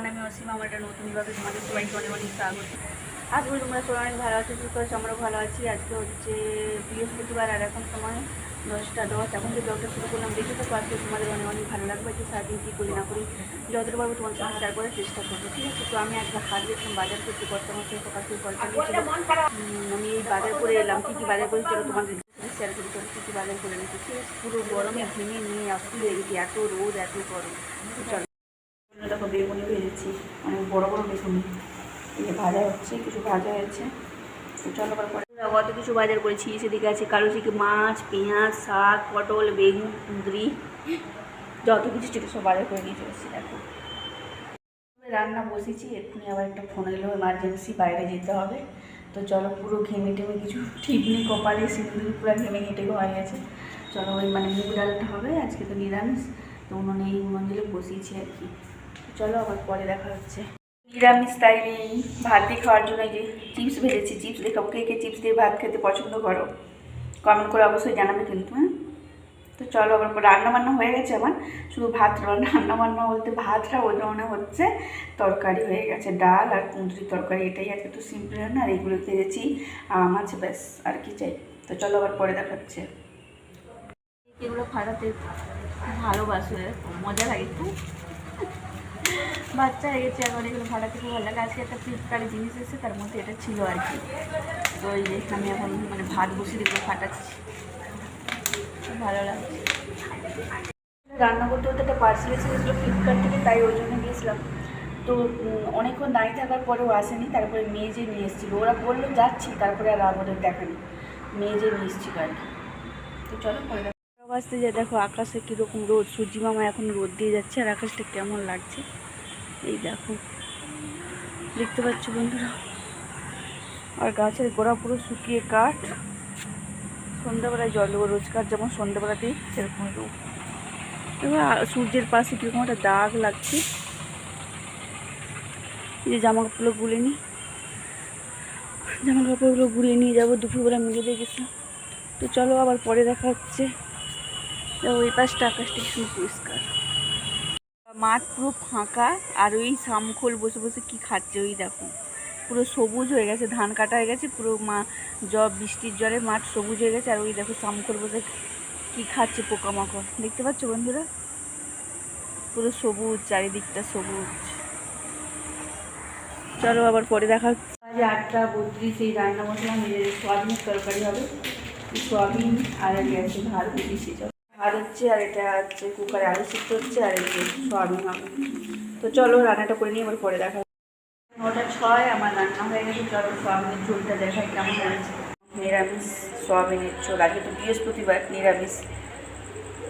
আমার নামে অসীমা আমার একটা নতুন ব্লগে তোমাদের সবাইকে অনেক অনেক স্বাগত। আজ করি তোমরা সবাই অনেক ভালো আছো সুস্থ আছো আমরাও ভালো আছি। আজকে হচ্ছে বৃহস্পতিবার আর এখন সময় দশটা দশ। এখন যে ব্লগটা শুরু করলাম দেখে তো আজকে তোমাদের অনেক অনেক ভালো লাগবে। যে সারাদিন কী করি না করি যতটা পারব তোমার সঙ্গে শেয়ার করার চেষ্টা করব ঠিক আছে? তো আমি আজকে হাত দিয়েছিলাম বাজার করতে করতে আমার সেই সকাল থেকে কলটা আমি এই বাজার করে এলাম কী কী বাজার করে চলো তোমাদের শেয়ার করি চলো কী কী বাজার করে নিচ্ছি পুরো গরমে ভেঙে নিয়ে আসতে হয়ে গেছি এত রোদ এত গরম চলো। দেখো বেগুনি বড় বড় বেগুনি এই যে ভাজা হচ্ছে কিছু ভাজা হয়েছে। তো চলো আবার পরে কত কিছু বাজার করেছি সেদিকে আছে কালো চিকে মাছ পেঁয়াজ শাক পটল বেগুন কুঁদরি। যত কিছু ছিল সব বাজার করে নিয়ে চলেছি দেখো। রান্না বসেছি এক্ষুনি আবার একটা ফোন এলো এমার্জেন্সি বাইরে যেতে হবে। তো চলো পুরো ঘেমে টেমে কিছু ঠিক নেই কপালে সিঁদুর পুরো ঘেমে ঘেটে হয়ে গেছে। চলো ওই মানে মুগ ডালটা হবে আজকে তো নিরামিষ। তো উনুনে এই উনুন দিলে বসিয়েছি আর কি। চলো আবার পরে দেখা হচ্ছে। নিরামিষ তাই ভাত দিয়ে খাওয়ার জন্য যে চিপস ভেজেছি, চিপস দেখাবো কে কে চিপস দিয়ে ভাত খেতে পছন্দ করো? কমেন্ট করে অবশ্যই জানাবে কিন্তু হ্যাঁ? তো চলো, আবার রান্না বান্না হয়ে গেছে আমার। শুধু ভাত রান্না বান্না বলতে ভাতটা ওই ধরনের হচ্ছে তরকারি হয়ে গেছে। ডাল আর কুঁদরি তরকারি, এটাই আজকে তো সিম্পল না আর এগুলো ভেজেছি, আম আছে ব্যাস, আর কি চাই? তো চলো, আবার পরে দেখাচ্ছে। এগুলো ফাটাতে ভালোবাসে, মজা লাগে খুব। বাচ্চা হয়ে গেছে, এখন এগুলো ফাটাতে খুব ভালো লাগে। আজকে একটা ফ্লিপকার্টে জিনিস এসেছে, তার মধ্যে এটা ছিল আর কি। তো এই যে আমি এখন মানে ভাত বসিয়ে এগুলো ফাটাচ্ছি। ভালো লাগছে। রান্না করতে করতে একটা পার্সেল এসে গেছিল ফ্লিপকার্ট থেকে, তাই ওই জন্য গিয়েছিলাম। তো অনেকক্ষণ দাঁড়িয়ে থাকার পরেও আসেনি, তারপরে মেয়ে যে নিয়ে এসেছিল, ওরা বলল যাচ্ছি, তারপরে আর আমাদের দেখানি। মেয়ে যে নিয়ে এসেছিল আর কি। তো চলো, পরে বাজতে যে দেখো আকাশে কীরকম রোদ। সূর্যি মামা এখন রোদ দিয়ে যাচ্ছে আর আকাশটা কেমন লাগছে। এই দেখো, দেখতে পাচ্ছ বন্ধুরা? আর গাছের গোড়া পুরো শুকিয়ে কাঠ। সন্ধ্যাবেলায় জল দেবো রোজকার, যেমন সন্ধ্যাবেলাতেই সেরকম রোদ এবার সূর্যের পাশে কীরকম একটা দাগ লাগছে। যে জামা কাপড়গুলো গুলে নিই জামা কাপড়গুলো গুলিয়ে নিয়ে যাব, দুপুরবেলা মিলে দিয়ে গেছিলাম। তো চলো আবার পরে দেখা হচ্ছে। ওই পাশটা আকাশটা কি পরিষ্কার। মাঠ পুরো ফাঁকা, আর ওই শামখোল বসে বসে কি খাচ্ছে ওই দেখো। পুরো সবুজ হয়ে গেছে, ধান কাটা হয়ে গেছে, পুরো মা, জ, বৃষ্টির জলে মাঠ সবুজ হয়ে গেছে, আর ওই দেখো শামখোল বসে কি খাচ্ছে পোকামাকড়। দেখতে পাচ্ছ বন্ধুরা? পুরো সবুজ, চারিদিকটা সবুজ। চলো আবার পরে দেখা হচ্ছে। আটটা বত্রিশ, এই রান্না মশলা মেরে সোয়াবিনের তরকারি হবে। সোয়াবিন আর আছে ভাত দিয়েছি ভাত হচ্ছে আর এটা হচ্ছে কুকারে আলু সিদ্ধ হচ্ছে আর এই সোয়াবিন হবে তো চলো রান্নাটা করে নিয়ে এবার পরে দেখা। নটা ছয়, আমার রান্না হয়ে গেছে। চলো সোয়াবিনের ঝোলটা দেখাই কেমন হয়েছে। নিরামিষ সোয়াবিনের ঝোল। আজকে তো বৃহস্পতিবার, নিরামিষ।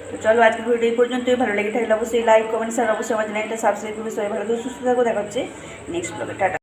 তো চলো আজকে ভিডিও এই পর্যন্তই। ভালো লেগে থাকলে অবশ্যই লাইক কমেন্ট আর অবশ্যই আমাদের একটা সাবস্ক্রাইব করবে। সবাই ভালো সুস্থ থাকো। দেখা হচ্ছে নেক্সট ব্লগে টাটা।